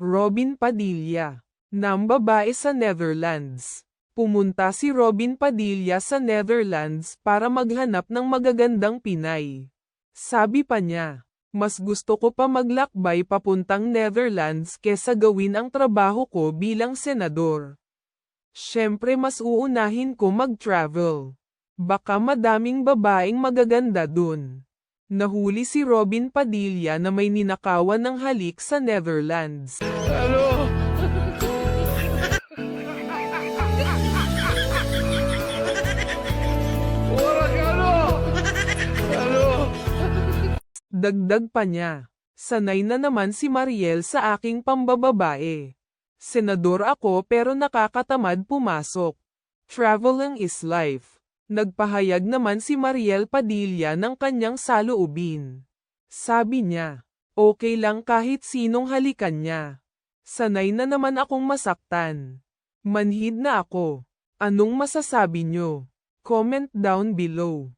Robin Padilla, ng babae sa Netherlands. Pumunta si Robin Padilla sa Netherlands para maghanap ng magagandang Pinay. Sabi pa niya, mas gusto ko pa maglakbay papuntang Netherlands kesa gawin ang trabaho ko bilang senador. Siyempre mas uunahin ko mag-travel. Baka madaming babaeng magaganda dun. Nahuli si Robin Padilla na may ninakawan ng halik sa Netherlands. Dagdag pa niya, sanay na naman si Mariel sa aking pambababae. Senador ako pero nakakatamad pumasok. Traveling is life. Nagpahayag naman si Mariel Padilla ng kanyang saloobin. Sabi niya, okay lang kahit sinong halikan niya. Sanay na naman akong masaktan. Manhid na ako. Anong masasabi nyo? Comment down below.